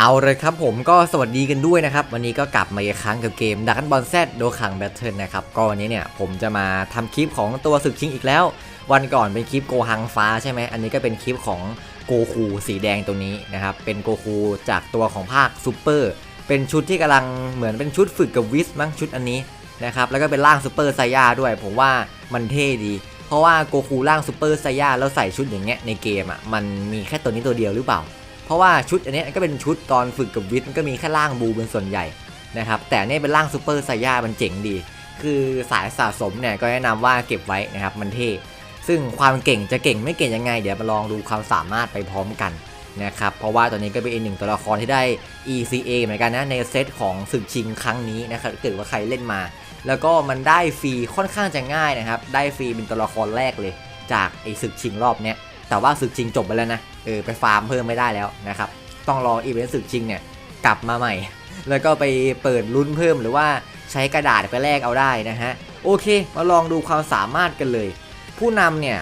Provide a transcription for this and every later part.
เอาเลยครับผมก็สวัสดีกันด้วยนะครับ วันนี้ก็กลับมาอีกครั้งกับเกมดักกันบอลแซดโดขังแบทเทิลนะครับก็วันนี้เนี่ยผมจะมาทำคลิปของตัวศึกชิงอีกแล้ว วันก่อนเป็นคลิปโกหังฟ้าใช่ไหมอันนี้ก็เป็นคลิปของโกคูสีแดงตัวนี้นะครับเป็นโกคูจากตัวของภาคซูเปอร์เป็นชุดที่กำลังเหมือนเป็นชุดฝึกกับวิสมั้งชุดอันนี้นะครับแล้วก็เป็นร่างซูเปอร์ไซย่าด้วย ผมว่ามันเท่ดี เพราะว่าโกคูร่างซูเปอร์ไซย่าแล้วใส่ชุดอย่างเงี้ยในเกมอะมันมีแค่ตัวนี้ตัวเดียวหรือเปล่า เพราะว่าชุดอันนี้ก็เป็นชุดตอนฝึกกับวิทย์มันก็มีแค่ร่างบูเป็นส่วนใหญ่นะครับแต่นี่เป็นร่างซูเปอร์ไซย่ามันเจ๋งดี คือสายสะสมเนี่ยก็แนะนำว่าเก็บไว้นะครับมันเท่ซึ่งความเก่งจะเก่งไม่เก่งยังไง เดี๋ยวมาลองดูความสามารถไปพร้อมกันนะครับเพราะว่าตอนนี้ก็เป็นอีกหนึ่งตัวละครที่ได้ ECA เหมือนกันนะในเซตของศึกชิงครั้งนี้นะครับถ้าเกิดว่าใครเล่นมา แล้วก็มันได้ฟรีค่อนข้างจะง่ายนะครับได้ฟรีเป็นตัวละครแรกเลย จากไอ้ศึกชิงรอบเนี้ยแต่ว่าศึกชิงจบไปแล้วนะเออไปฟาร์มเพิ่มไม่ได้แล้วนะครับ ต้องรออีเวนต์ศึกชิงเนี่ยกลับมาใหม่ แล้วก็ไปเปิดลุ้นเพิ่มหรือว่าใช้กระดาษไปแลกเอาได้นะฮะ โอเค มาลองดูความสามารถกันเลย ผู้นำเนี่ย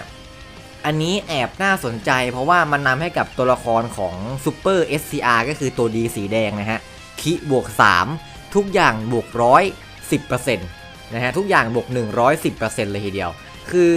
อันนี้แอบน่าสนใจ เพราะว่ามันนำให้กับตัวละครของซูเปอร์ SCR ก็คือตัวดีสีแดงนะฮะ คิบวก 3 ทุกอย่างบวกร้อยสิบเปอร์เซ็นต์นะฮะ ทุกอย่างบวก 110%เลยทีเดียว คือ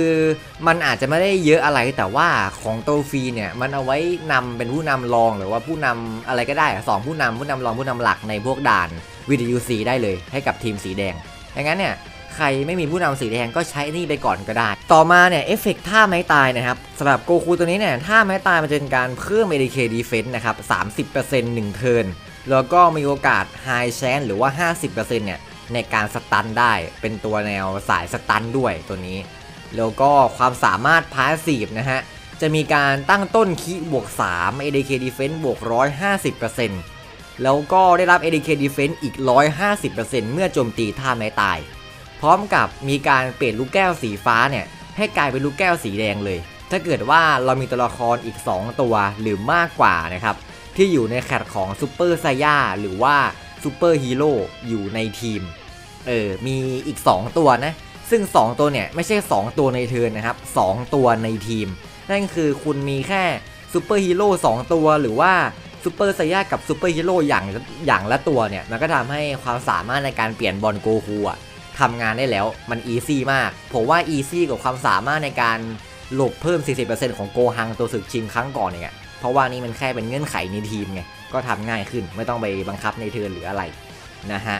มันอาจจะไม่ได้เยอะอะไรแต่ว่าของโตฟีเนี่ยมันเอาไว้นำเป็นผู้นำรองหรือว่าผู้นำอะไรก็ได้สองผู้นำผู้นำรองผู้นำหลักในพวกด่านวิดีโอซีได้เลยให้กับทีมสีแดงดังนั้นเนี่ยใครไม่มีผู้นำสีแดงก็ใช้นี่ไปก่อนก็ได้ ต่อมาเนี่ยเอฟเฟกท่าไม้ตายนะครับสำหรับโกคูตัวนี้เนี่ยท่าไม้ตายมันจะเป็นการเพิ่ม ADK Defense นะครับ 30% 1เทิร์นแล้วก็มีโอกาส High Chance หรือว่า 50%เนี่ยในการสตันได้เป็นตัวแนวสายสตันด้วยตัวนี้ แล้วก็ความสามารถพาสซีฟนะฮะ จะมีการตั้งต้นคีบวก 3 ADK Defense บวก 150%แล้วก็ได้รับ ADK Defense อีก 150%เมื่อโจมตีท่าไม้ตาย พร้อมกับมีการเปลี่ยนลูกแก้วสีฟ้าเนี่ย ให้กลายเป็นลูกแก้วสีแดงเลย ถ้าเกิดว่าเรามีตัวละครอีก 2 ตัวหรือมากกว่านะครับ ที่อยู่ในแคตของซูเปอร์ไซย่าหรือว่าซูเปอร์ฮีโร่อยู่ในทีม เออ มีอีก 2 ตัวนะ ซึ่ง 2 ตัวเนี่ยไม่ใช่ 2 ตัวในเทิร์นนะครับ 2 ตัวในทีม นั่นคือคุณมีแค่ซูเปอร์ฮีโร่2ตัวหรือว่าซูเปอร์ไซย่ากับซูเปอร์ฮีโร่อย่างอย่างละตัวเนี่ย มันก็ทำให้ความสามารถในการเปลี่ยนบอลโกคูอะทำงานได้แล้วมันอีซี่มาก ผมว่าอีซี่กับความสามารถในการหลบเพิ่ม 40%ของโกฮังตัวศึกชิงครั้งก่อนเนี่ยเพราะว่านี่มันแค่เป็นเงื่อนไขในทีมไงก็ทำง่ายขึ้นไม่ต้องไปบังคับในเทิร์นหรืออะไรนะฮะ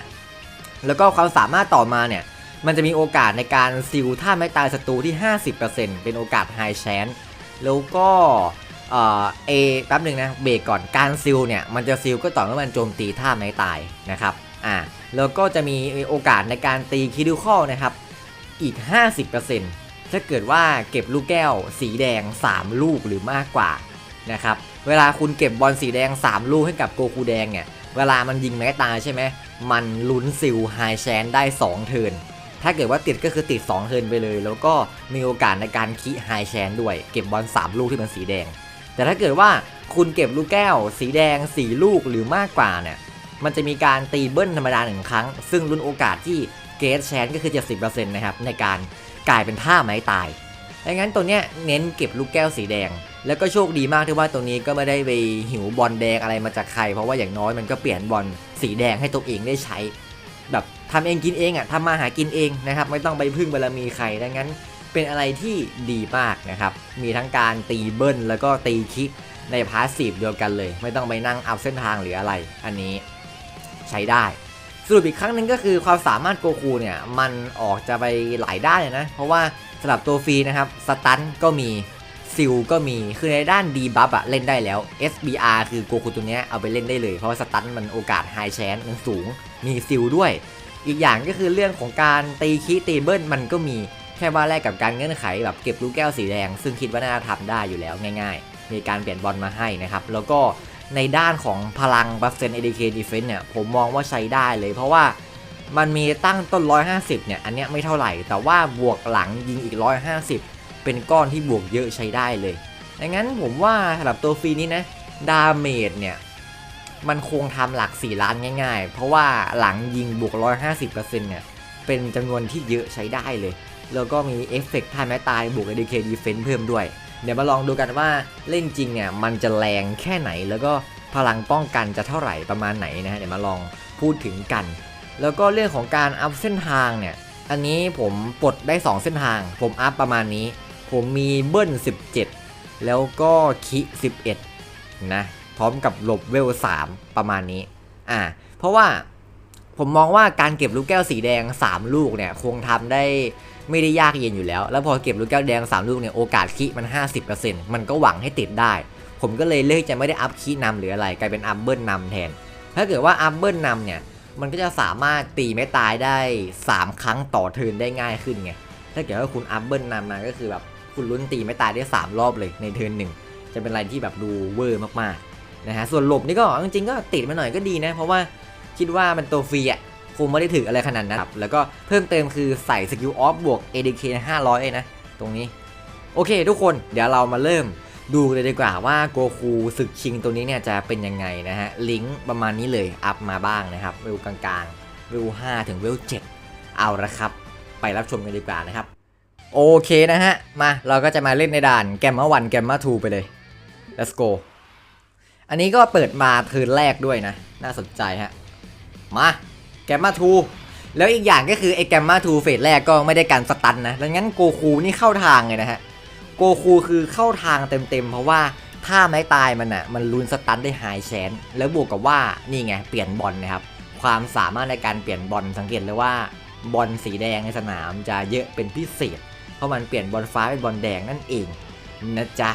แล้วก็ความสามารถต่อมาเนี่ย มันจะมีโอกาสในการซิลท่าไม้ตายศัตรูที่ 50%เป็นโอกาสไฮแชนแล้วก็เอเอแป๊บหนึ่งนะเบรกก่อนการซิลเนี่ยมันจะซิลก็ต่อเมื่อมันโจมตีท่าไม้ตายนะครับอ่าแล้วก็จะมีโอกาสในการตีคิดิคอนะครับอีก 50%ถ้าเกิดว่าเก็บลูกแก้วสีแดง 3 ลูกหรือมากกว่านะครับเวลาคุณเก็บบอลสีแดง 3 ลูกให้กับโกคูแดงเนี่ยเวลามันยิงไม้ตายใช่ไหมมันลุ้นซิลไฮแชนได้ 2 เทิร์น ถ้าเกิดว่าติดก็คือติด 2เทิร์นไปเลย แล้วก็มีโอกาสในการคิไฮแชนด้วย เก็บบอล3ลูกที่เป็นสีแดง แต่ถ้าเกิดว่าคุณเก็บลูกแก้ว สีแดง 4 ลูกหรือมากกว่าเนี่ยมันจะมีการตีเบิ้ลธรรมดาหนึ่งครั้ง ซึ่งลุ้นโอกาสที่เกรดแชนก็คือ 70%นะครับในการกลายเป็นท่าไม้ตายดังนั้นตัวเนี้ยเน้นเก็บลูกแก้วสีแดง แล้วก็โชคดีมากที่ว่าตรงนี้ก็ไม่ได้ไปหิวบอลแดงอะไรมาจากใคร เพราะว่าอย่างน้อยมันก็เปลี่ยนบอลสีแดงให้ตัวเองได้ใช้ แบบทำเองกินเองอะทำมาหากินเองนะครับ ไม่ต้องไปพึ่งบารมีใครดังนั้น เป็นอะไรที่ดีมากนะครับ มีทั้งการตีเบิ้ลแล้วก็ตีคิกในพาสซีฟเดียวกันเลย ไม่ต้องไปนั่งอัพเส้นทางหรืออะไร อันนี้ใช้ได้สรุปอีกครั้งหนึ่งก็คือความสามารถโกคูเนี่ย มันออกจะไปหลายด้านเลยนะ เพราะว่าสำหรับตัวฟรีนะครับ สตันก็มีซิลก็มีคือในด้านดีบัฟอะเล่นได้แล้ว SBR คือโกคูตัวเนี้ยเอาไปเล่นได้เลย เพราะว่าสตันมันโอกาสไฮแชนมันสูง มีซิลด้วย อีกอย่างก็คือเรื่องของการตีคีตีเบิลมันก็มีแค่ว่าแลกกับการเงื่อนไขแบบเก็บลูกแก้วสีแดง ซึ่งคิดว่าน่าทำได้อยู่แล้วง่าย ๆ มีการเปลี่ยนบอลมาให้นะครับ แล้วก็ในด้านของพลังเปอร์เซนต์ ADK Defense เนี่ยผมมองว่าใช้ได้เลยเพราะว่ามันมีตั้งต้น 150 เนี่ย อันเนี้ยไม่เท่าไหร่ แต่ว่าบวกหลังยิงอีก 150 เป็นก้อนที่บวกเยอะใช้ได้เลยดังนั้นผมว่าสำหรับตัวฟรีนี้นะ ดาเมจเนี่ย มันคงทำหลัก 4 ล้านง่าย ๆ เพราะว่าหลังยิงบวก 150%เนี่ย เป็นจำนวนที่เยอะใช้ได้เลย แล้วก็มีเอฟเฟกต์ท่าไม้ตายบวก ADK Defense เพิ่มด้วย เดี๋ยวมาลองดูกันว่าเล่นจริงเนี่ย มันจะแรงแค่ไหน แล้วก็พลังป้องกันจะเท่าไหร่ประมาณไหนนะฮะ เดี๋ยวมาลองพูดถึงกัน แล้วก็เรื่องของการอัพเส้นทางเนี่ย อันนี้ผมปลดได้ 2 เส้นทาง ผมอัพประมาณนี้ ผมมีเบิ้ล 17 แล้วก็คิ 11 นะ ร้อมกับหลบเวล3ประมาณนี้ อ่า เพราะว่าผมมองว่าการเก็บลูกแก้วสีแดง 3 ลูกเนี่ยคงทำได้ไม่ได้ยากเย็นอยู่แล้ว แล้วพอเก็บลูกแก้วแดง 3 ลูกเนี่ยโอกาสคิมัน 50%มันก็หวังให้ติดได้ ผมก็เลยเลือกจะไม่ได้อัพคีนำหรืออะไรกลายเป็นอัพเบิลนำแทน ถ้าเกิดว่าอัพเบิลนำเนี่ยมันก็จะสามารถตีไม่ตายได้ 3 ครั้งต่อเทินได้ง่ายขึ้นไง ถ้าเกิดว่าคุณอัพเบิลนำมาก็คือแบบคุณลุ้นตีไม่ตายได้ 3 รอบเลยในเทินหนึ่งจะเป็นอะไรที่แบบดูเวอร์มากๆ นะฮะส่วนหลบนี่ก็จริงๆก็ติดมาหน่อยก็ดีนะ เพราะว่าคิดว่ามันตัวฟรีอะคงไม่ได้ถืออะไรขนาดนั้นครับแล้วก็เพิ่มเติมคือใส่สกิลออฟบวก ADK 500เลยนะ ตรงนี้ โอเคทุกคนเดี๋ยวเรามาเริ่มดูเลยดีกว่าว่าโกคูศึกชิงตัวนี้เนี่ยจะเป็นยังไงนะฮะ ลิงก์ประมาณนี้เลยอัพมาบ้างนะครับ เวลกลางๆ เวล 5 ถึงเวล 7 เอาละครับ ไปรับชมกันดีกว่านะครับ โอเคนะฮะ มาเราก็จะมาเล่นในด่านแกมมาวันแกมมาทูไปเลย let's go อันนี้ก็เปิดมาเทิร์นแรกด้วยนะ น่าสนใจฮะ มาแกมมาทูแล้วอีกอย่างก็คือไอ้แกมมาทูเฟสแรกก็ไม่ได้การสตันนะ ดังนั้นโกคูนี่เข้าทางเลยนะฮะ โกคูคือเข้าทางเต็มๆ เพราะว่าถ้าไม้ตายมันอะ มันลุนสตันได้ไฮแชนแล้วบวกกับว่านี่ไงเปลี่ยนบอลนะครับ ความสามารถในการเปลี่ยนบอลสังเกตเลยว่าบอลสีแดงในสนามจะเยอะเป็นพิเศษ เพราะมันเปลี่ยนบอลฟ้าเป็นบอลแดงนั่นเองนะจ๊ะ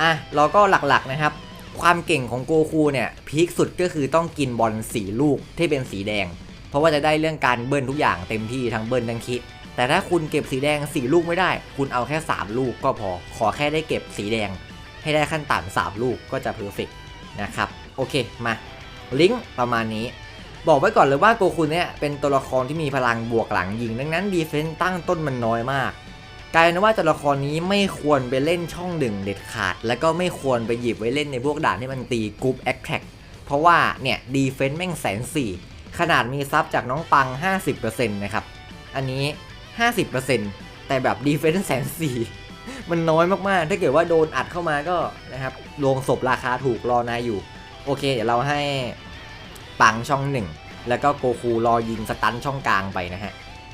อะเราก็หลักๆนะครับ ความเก่งของโกคูเนี่ยพีคสุดก็คือต้องกินบอลสีลูกที่เป็นสีแดง เพราะว่าจะได้เรื่องการเบิ้ลทุกอย่างเต็มที่ทั้งเบิ้ลทั้งคิด แต่ถ้าคุณเก็บสีแดง 4 ลูกไม่ได้ คุณเอาแค่ 3 ลูกก็พอ ขอแค่ได้เก็บสีแดง ให้ได้ขั้นต่ำสามลูกก็จะเพอร์เฟกนะครับโอเคมาลิงก์ประมาณนี้ บอกไว้ก่อนเลยว่าโกคุเนี่ยเป็นตัวละครที่มีพลังบวกหลังยิง ดังนั้นดีเฟนต์ตั้งต้นมันน้อยมาก กลายเป็นว่าตัวละครนี้ไม่ควรไปเล่นช่องหนึ่งเด็ดขาด แล้วก็ไม่ควรไปหยิบไว้เล่นในพวกด่านที่มันตีกรุ๊ปแอคแท็กเพราะว่าเนี่ยดีเฟนต์แม่งแสนสี่ขนาดมีซับจากน้องปัง 50%นะครับ อันนี้ 50%แต่แบบดีเฟนส์แสนสี่มันน้อยมากๆ ถ้าเกิดว่าโดนอัดเข้ามาก็นะครับลงศพราคาถูกรอนายอยู่ โอเค เดี๋ยวเราให้ปังช่องหนึ่งแล้วก็โกคูรอยิงสตันช่องกลางไปนะฮะ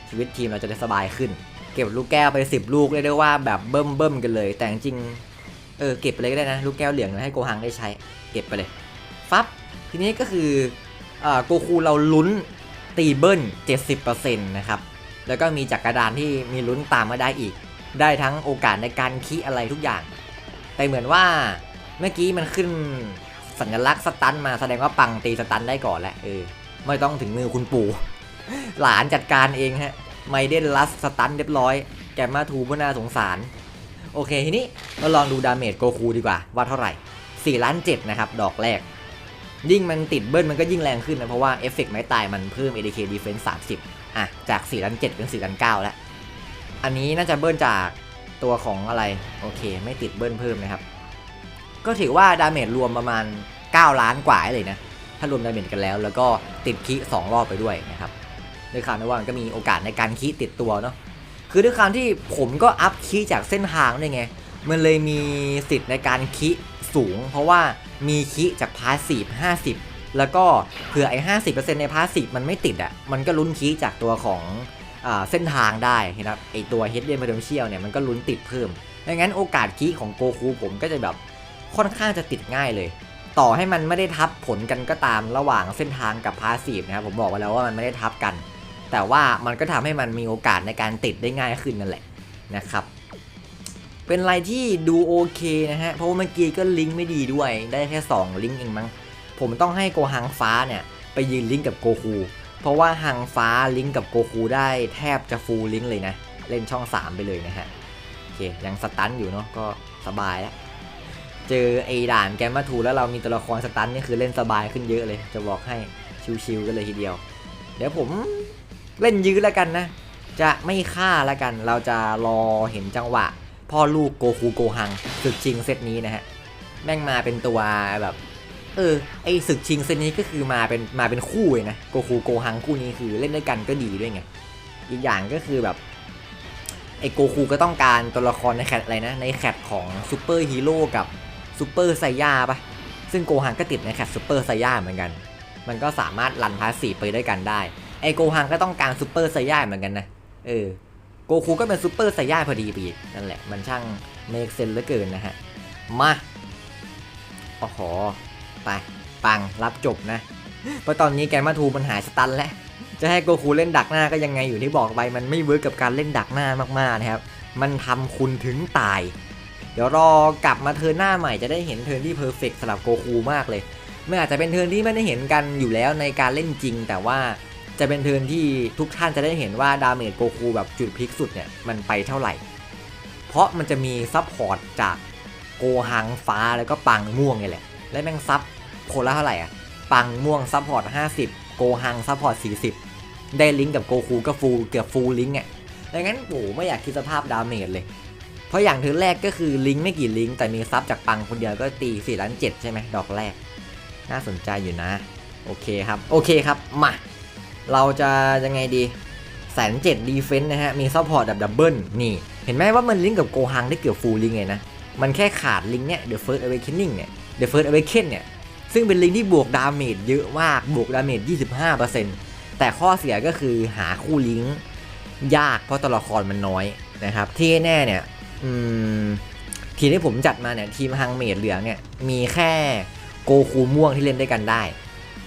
ชีวิตทีมเราจะได้สบายขึ้น เก็บลูกแก้วไป10ลูกเรียกได้ว่าแบบเบิ่มเบิ่มๆกันเลย แต่จริงๆเออเก็บไปเลยก็ได้นะ ลูกแก้วเหลืองนะให้โกฮังได้ใช้ เก็บไปเลยฟับทีนี้ก็คืออ่าโกคูเราลุ้นตีเบิ้ล70%นะครับ แล้วก็มีจักรดานที่มีลุ้นตามมาได้อีก ได้ทั้งโอกาสในการคีอะไรทุกอย่าง แต่เหมือนว่าเมื่อกี้มันขึ้นสัญลักษณ์สตันมาแสดงว่าปังตีสตันได้ก่อนแหละเออไม่ต้องถึงมือคุณปู่ หลานจัดการเองฮะ ไมเดนลัสสตันเรียบร้อย แกมาทูพ่อน่าสงสาร โอเคทีนี้เราลองดูดาเมจโกคูดีกว่า ว่าเท่าไหร่ 4 ล้าน7นะครับ ดอกแรก ยิ่งมันติดเบิ้ลมันก็ยิ่งแรงขึ้นนะ เพราะว่าเอฟเฟกต์ไม้ตายมันเพิ่ม ADK Defense 30 อะ จาก 4 ล้าน 7 เป็น 4 ล้าน 9 แล้ว อันนี้น่าจะเบิ้ลจากตัวของอะไร โอเค ไม่ติดเบิ้ลเพิ่มนะครับ ก็ถือว่าดาเมจรวมประมาณ 9 ล้านกว่าเลยนะ ถ้ารวมดาเมจกันแล้ว แล้วก็ติดคี2รอบไปด้วยนะครับ ด้วยความที่ว่ามันก็มีโอกาสในการคีติดตัวเนาะคือด้วยความที่ผมก็อัพคีจากเส้นทางด้วยไงมันเลยมีสิทธิ์ในการคีสูง เพราะว่ามีคีจากพาสซีฟ50 แล้วก็เผื่อไอ้50%ในพาสซีฟมันไม่ติดอะ่ะมันก็ลุ้นคีจากตัวของอเส้นทางได้นะครับไอตัว h ฮดเดน p o t e n t i a l เนี่ยมันก็ลุ้นติดเพิ่มดังนั้นโอกาสคีของโกคูผมก็จะแบบค่อนข้างจะติดง่ายเลย ต่อให้มันไม่ได้ทับผลกันก็ตามระหว่างเส้นทางกับพาสซีฟนะครับผมบอกไว้แล้วว่ามันไม่ได้ทับกัน แต่ว่ามันก็ทำให้มันมีโอกาสในการติดได้ง่ายขึ้นนั่นแหละนะครับ เป็นอะไรที่ดูโอเคนะฮะ เพราะว่าเมื่อกี้ก็ลิงก์ไม่ดีด้วย ได้แค่ 2 ลิงก์เองมั้ง ผมต้องให้โกฮังฟ้าเนี่ย ไปยืนลิงก์กับโกคู เพราะว่าฮังฟ้าลิงก์กับโกคูได้แทบจะฟูลลิงก์เลยนะ เล่นช่อง 3 ไปเลยนะฮะ โอเค ยังสตันอยู่เนาะ ก็สบายแล้ว เจอไอ้ด่านแกมมาทูแล้วเรามีตัวละครสตันนี่คือเล่นสบายขึ้นเยอะเลย จะบอกให้ชิวๆกันเลยทีเดียว เดี๋ยวผม เล่นยื้อแล้วกันนะ จะไม่ฆ่าแล้วกัน เราจะรอเห็นจังหวะ พ่อลูกโกคูโกฮังศึกชิงเซตนี้นะฮะ แม่งมาเป็นตัวแบบ เออ ไอศึกชิงเซตนี้ก็คือมาเป็นมาเป็นคู่เลยนะโกคูโกฮังคู่นี้คือเล่นด้วยกันก็ดีด้วยไง อีกอย่างก็คือแบบไอโกคูก็ต้องการตัวละครในแคทอะไรนะ ในแคทของซูเปอร์ฮีโร่กับซูเปอร์ไซย่าปะซึ่งโกฮังก็ติดในแคทซูเปอร์ไซย่าเหมือนกัน มันก็สามารถรันพาสีไปด้วยกันได้ ไอโกฮังก็ต้องการซูเปอร์ไซย่าเหมือนกันนะ เออ โกคูก็เป็นซูเปอร์ไซย่าพอดีปีนั่นแหละ มันช่างเมกเซนเหลือเกินนะฮะ มาโอ้โหไป ปัง รับจบนะ เพราะตอนนี้แกมาทูมันหายสตันแล้ว จะให้โกคูเล่นดักหน้าก็ยังไงอยู่ที่บอกไป มันไม่เวิร์กกับการเล่นดักหน้ามากๆนะครับ มันทำคุณถึงตาย เดี๋ยวรอกลับมาเทิร์นหน้าใหม่จะได้เห็นเทิร์นที่เพอร์เฟกสำหรับโกคูมากเลยไม่อาจจะเป็นเทิร์นที่ไม่ได้เห็นกันอยู่แล้วในการเล่นจริง แต่ว่า จะเป็นเทิร์นที่ทุกท่านจะได้เห็นว่าดาเมจโกคูแบบจุดพลิกสุดเนี่ยมันไปเท่าไหร่ เพราะมันจะมีซับพอร์ตจากโกหังฟ้าแล้วก็ปังม่วงนี่แหละ และแม่งซับคนละเท่าไหร่อะ ปังม่วงซับพอร์ต 50 โกหังซับพอร์ต 40 ได้ลิงก์กับโกคูก็ฟูลเกือบฟูลลิงก์อะดังนั้นโอ้ไม่อยากคิดสภาพดาเมจเลย เพราะอย่างเทิร์นแรกก็คือลิงก์ไม่กี่ลิงก์แต่มีซับจากปังคนเดียวก็ตี4ล้าน7ใช่ไหมดอกแรก น่าสนใจอยู่นะ โอเคครับ โอเคครับ มา เราจะยังไงดีแสนเจ็ดดีเฟนต์นะฮะ มีซัพพอร์ตแบบดับเบิลนี่ เห็นไหมว่ามันลิงก์กับโกฮังได้เกือบฟูลลิงเลยนะ มันแค่ขาดลิงก์เนี่ย The First Awakening เนี่ย The First Awaken เนี่ย ซึ่งเป็นลิงก์ที่บวกดาเมจเยอะมาก บวกดาเมจ 25%แต่ข้อเสียก็คือหาคู่ลิงก์ยากเพราะตัวละครมันน้อยนะครับ ที่แน่เนี่ยทีมที่ผมจัดมาเนี่ยทีมฮังเมดเหลืองเนี่ยมีแค่โกคูม่วงที่เล่นด้วยกันได้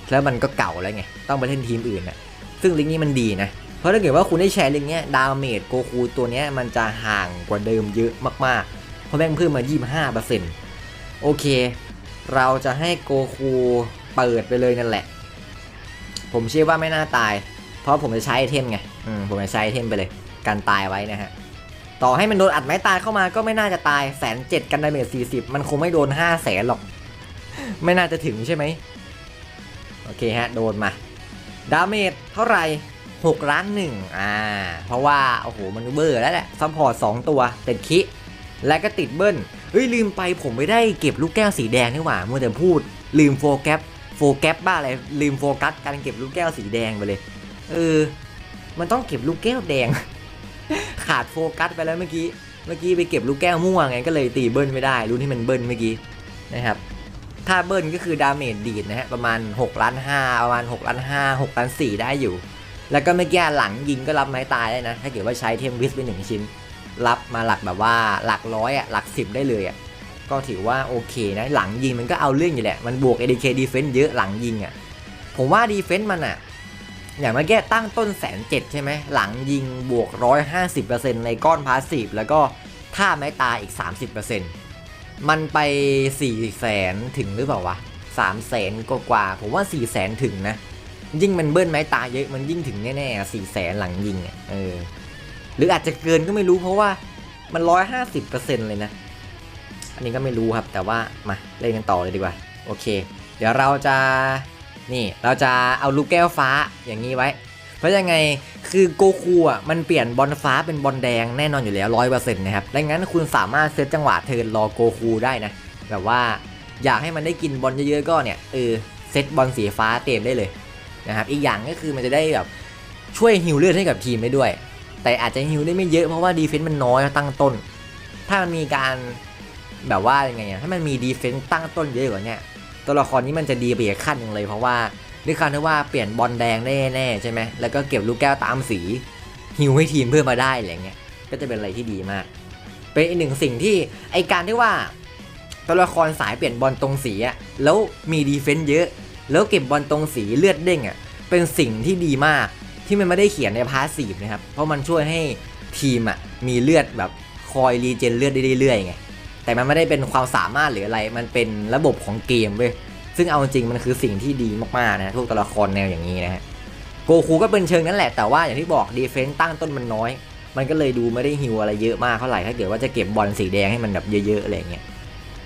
แล้วมันก็เก่าแล้วไง ต้องไปเล่นทีมอื่นนะซึ่งลิงก์นี้มันดีนะ เพราะถ้าเกิดว่าคุณได้แชร์ลิงก์เนี้ยดาเมจโกคูตัวเนี้ยมันจะห่างกว่าเดิมเยอะมากๆ เพราะแม่งเพิ่มมา 25%โอเค เราจะให้โกคูเปิดไปเลยนั่นแหละ ผมเชื่อว่าไม่น่าตาย เพราะผมจะใช้ไอเทมไงมผมจะใช้ไอเทมไปเลย การตายไว้นะฮะต่อให้มันโดนอัดไม้ตายเข้ามาก็ไม่น่าจะตายแสนเจ็ดกันดาเมจสี่สิบมันคงไม่โดนห้าแสนหรอก ไม่น่าจะถึงใช่ไหม โอเคฮะ โดนมา ดาเมจเท่าไหร่6ล้านหนึ่งอ่า เพราะว่า โอ้โห มันเบอร์แล้วแหละซัพพอร์ตสองตัวติดคิและก็ติดเบิ้ลเฮ้ย ลืมไปผมไม่ได้เก็บลูกแก้วสีแดงนี่หว่ามัวแต่พูด ลืมโฟกัสโฟกัสบ้าอะไร ลืมโฟกัสการเก็บลูกแก้วสีแดงไปเลย เออ มันต้องเก็บลูกแก้วแดง ขาดโฟกัสไปแล้วเมื่อกี้ เมื่อกี้ไปเก็บลูกแก้วม่วงไงก็เลยตีเบิ้ลไม่ได้ รู้ที่มันเบิ้ลเมื่อกี้นะครับ ถ้าเบิ้ลก็คือดาเมจดีดนะฮะประมาณ6ล้าน5ประมาณ6ล้าน5 6ล้าน4ได้อยู่ แล้วก็เมื่อกี้หลังยิงก็รับไม้ตายได้นะ ถ้าเกิดว่าใช้เทมวิสไปหนึ่งชิ้น รับมาหลักแบบว่าหลักร้อยอะหลักสิบได้เลยอะก็ถือว่าโอเคนะ หลังยิงมันก็เอาเรื่องอยู่แหละ มันบวก ADK defense เยอะหลังยิงอะผมว่า defense มันอะอย่างเมื่อกี้ตั้งต้นแสนเจ็ดใช่ไหมหลังยิงบวก 150%ในก้อนพาสซีฟแล้วก็ท่าไม้ตายอีก 30% มันไป4 0 0แสนถึงหรือเปล่าวะ3 0 0แสนกว่าๆผมว่า4 0 0แสนถึงนะ ยิ่งมันเบิ้ลไม้ตาเยอะมันยิ่งถึงแน่ๆ4 0 0แสนหลังยิงเออหรืออาจจะเกินก็ไม่รู้เพราะว่ามันร้อยห้าสิบเลยนะ อันนี้ก็ไม่รู้ครับแต่ว่ามาเล่นกันต่อเลยดีกว่า โอเค เดี๋ยวเราจะนี่เราจะเอาลูกแก้วฟ้าอย่างนี้ไว้ เพราะยังไงคือโกคูอะมันเปลี่ยนบอลฟ้าเป็นบอลแดงแน่นอนอยู่แล้วร้อยเปอร์เซ็นต์นะครับดังนั้นคุณสามารถเซตจังหวะเทิร์นรอโกคูได้นะแบบว่าอยากให้มันได้กินบอลเยอะๆก็เนี่ยเออเซตบอลสีฟ้าเต็มได้เลยนะครับอีกอย่างก็คือมันจะได้แบบช่วยฮิวเลือดให้กับทีมได้ด้วย แต่อาจจะฮิวได้ไม่เยอะเพราะว่าดีเฟนซ์มันน้อยตั้งต้น ถ้ามันมีการแบบว่ายังไงถ้ามันมีดีเฟนซ์ตั้งต้นเยอะกว่านี้ตัวละครนี้มันจะดีไปอีกขั้นหนึ่งเลยเพราะว่า ด้วยการที่ว่าเปลี่ยนบอลแดงได้แน่ใช่ไหมแล้วก็เก็บลูกแก้วตามสีฮิวให้ทีมเพื่อมาได้อะไรเงี้ยก็จะเป็นอะไรที่ดีมาก เป็นอีกหนึ่งสิ่งที่ไอการที่ว่าตัวละครสายเปลี่ยนบอลตรงสีอะแล้วมีดีเฟนต์เยอะ แล้วเก็บบอลตรงสีเลือดเด้งอะเป็นสิ่งที่ดีมากที่มันไม่ได้เขียนในพาสซีฟนะครับ เพราะมันช่วยให้ทีมอะมีเลือดแบบคอยรีเจนเลือดได้เรื่อยๆไงแต่มันไม่ได้เป็นความสามารถหรืออะไร มันเป็นระบบของเกมเว้ย ซึ่งเอาจริงมันคือสิ่งที่ดีมากๆนะทุกตัวละครแนวอย่างนี้นะฮะโกคูก็เป็นเชิงนั้นแหละแต่ว่าอย่างที่บอกดีเฟนต์ตั้งต้นมันน้อย มันก็เลยดูไม่ได้ฮิวอะไรเยอะมากเท่าไหร่ถ้าเกิดว่าจะเก็บบอลสีแดงให้มันแบบเยอะๆอะไรเงี้ย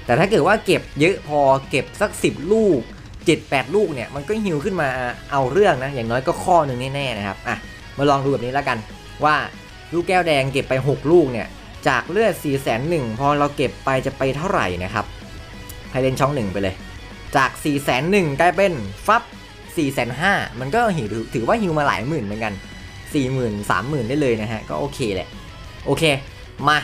แต่ถ้าเกิดว่าเก็บเยอะพอเก็บสัก 10 ลูก 7-8 ลูกเนี่ยมันก็ฮิวขึ้นมาเอาเรื่องนะอย่างน้อยก็ข้อหนึ่งแน่ๆนะครับอะมาลองดูแบบนี้แล้วกันว่าลูกแก้วแดงเก็บไป 6 ลูกเนี่ยจากเลือด4 0 0 0 0 0พอเราเก็บไปจะไปเท่าไหร่นะครับให้เล่นช่องหนึ่งไปเลย จาก 4 0 0 0 0 0กลายเป็นฟับ 4 5 0 0 0มันก็หิวถือว่าหิวมาหลายหมื่นเหมือนกัน 4 0 0 0 0 3 0,000 ได้เลยนะฮะ ก็โอเคแหละ โอเค มา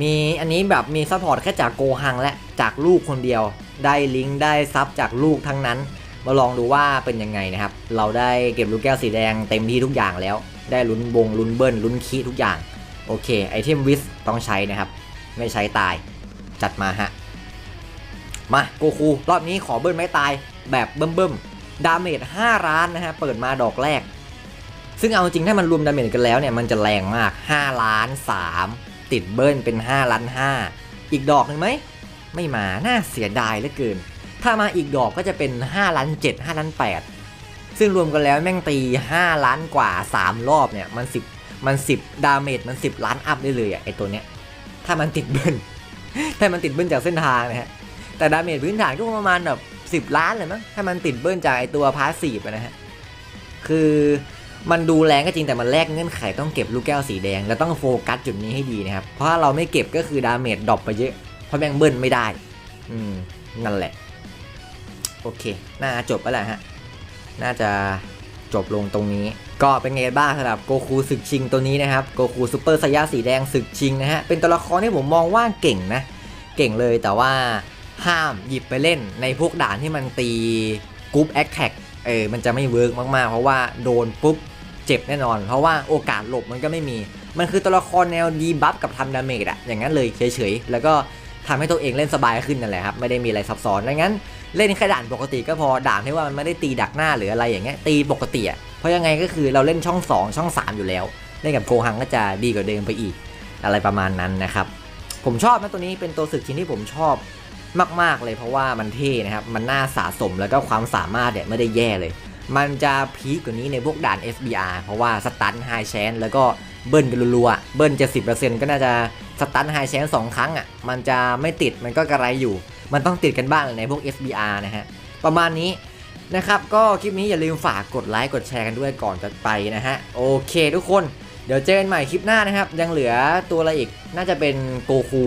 มีอันนี้แบบมีซัพพอร์ตแค่จากโกฮังและจากลูกคนเดียว ได้ลิงก์ได้ซับจากลูกทั้งนั้น มาลองดูว่าเป็นยังไงนะครับ เราได้เก็บลูกแก้วสีแดงเต็มที่ทุกอย่างแล้ว ได้ลุ้นบงลุ้นเบิ้ลลุ้นคีทุกอย่าง โอเค ไอเทมวิสต้องใช้นะครับ ไม่ใช้ตาย จัดมาฮะ มาโกคูรอบนี้ขอเบิ้ลไม่ตายแบบเบิ่มๆดาเมจ5ล้านนะฮะเปิดมาดอกแรก ซึ่งเอาจริงถ้ามันรวมดาเมจกันแล้วเนี่ยมันจะแรงมาก 5 ล้าน 3 ติดเบิ้ลเป็น 5 ล้าน 5 อีกดอกหนึ่งไหม ไม่มาน่าเสียดายเหลือเกิน ถ้ามาอีกดอกก็จะเป็น 5 ล้าน 7 5 ล้าน 8 ซึ่งรวมกันแล้วแม่งตี 5 ล้านกว่า 3 รอบเนี่ยมัน 10 มัน 10 ดาเมจมัน 10 ล้านอัพได้เลยอะไอตัวเนี้ยถ้ามันติดเบิ้ลถ้ามันติดเบิ้ลจากเส้นทางนะฮะ แต่ดาเมจพื้นฐานก็ประมาณแบบ10ล้านเลยมั้งถ้ามันติดเบิ้ลจากไอตัวพาสซีฟนะฮะ คือมันดูแรงก็จริงแต่มันแลกเงื่อนไขต้องเก็บลูกแก้วสีแดง แล้วต้องโฟกัสจุดนี้ให้ดีนะครับ เพราะเราไม่เก็บก็คือดาเมจดรอปไปเยอะ เพราะแม่งเบิ้ลไม่ได้ อืม นั่นแหละ โอเค น่าจบแล้วแหละฮะ น่าจะจบลงตรงนี้ ก็เป็นไงบ้างสำหรับโกคูศึกชิงตัวนี้นะครับโกคูซูเปอร์ไซยาสีแดงศึกชิงนะฮะเป็นตัวละครที่ผมมองว่าเก่งนะ เก่งเลยแต่ว่า ห้ามหยิบไปเล่นในพวกด่านที่มันตีกรุ๊ปแอคแท็กเออมันจะไม่เวิร์กมากๆ เพราะว่าโดนปุ๊บเจ็บแน่นอน เพราะว่าโอกาสหลบมันก็ไม่มี มันคือตัวละครแนวดีบัฟกับทำดาเมจอะอย่างนั้นเลยเฉยๆ แล้วก็ทำให้ตัวเองเล่นสบายขึ้นนั่นแหละครับ ไม่ได้มีอะไรซับซ้อนดังนั้น เล่นแค่ด่านปกติก็พอด่านที่ว่ามันไม่ได้ตีดักหน้าหรืออะไรอย่างเงี้ยตีปกติอะเพราะยังไงก็คือเราเล่นช่อง 2 ช่อง 3 อยู่แล้ว เล่นกับโกฮังก็จะดีกว่าเดิมไปอีก อะไรประมาณนั้นนะครับผมชอบนะตัวนี้เป็นตัวศึกชิ้นที่ผมชอบ มาก ๆ เลยเพราะว่ามันเท่นะครับ มันน่าสะสมแล้วก็ความสามารถเนี่ยไม่ได้แย่เลย มันจะพีคกว่านี้ในพวกด่าน SBR เพราะว่าสตันไฮแชนแล้วก็เบิ้ลกันรัวๆ เบิ้ลจะ10%ก็น่าจะสตันไฮแชนสองครั้งอะ มันจะไม่ติดมันก็กระไรอยู่ มันต้องติดกันบ้างในพวก SBR นะฮะ ประมาณนี้นะครับ ก็คลิปนี้อย่าลืมฝากกดไลค์กดแชร์กันด้วยก่อนจะไปนะฮะ โอเคทุกคน เดี๋ยวเจอกันใหม่คลิปหน้านะครับ ยังเหลือตัวอะไรอีก น่าจะเป็นโกคู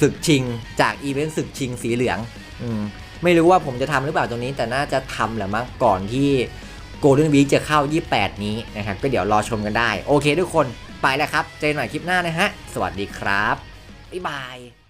ศึกชิง จากอีเวนต์ศึกชิงสีเหลือง อืม ไม่รู้ว่าผมจะทำหรือเปล่าตรงนี้ แต่น่าจะทำแหละมั้งก่อนที่โกลเด้นวีคจะเข้า 28 นี้นะครับ ก็เดี๋ยวรอชมกันได้ โอเคทุกคน ไปแล้วครับ เจอกันใหม่คลิปหน้านะฮะ สวัสดีครับ บ๊ายบาย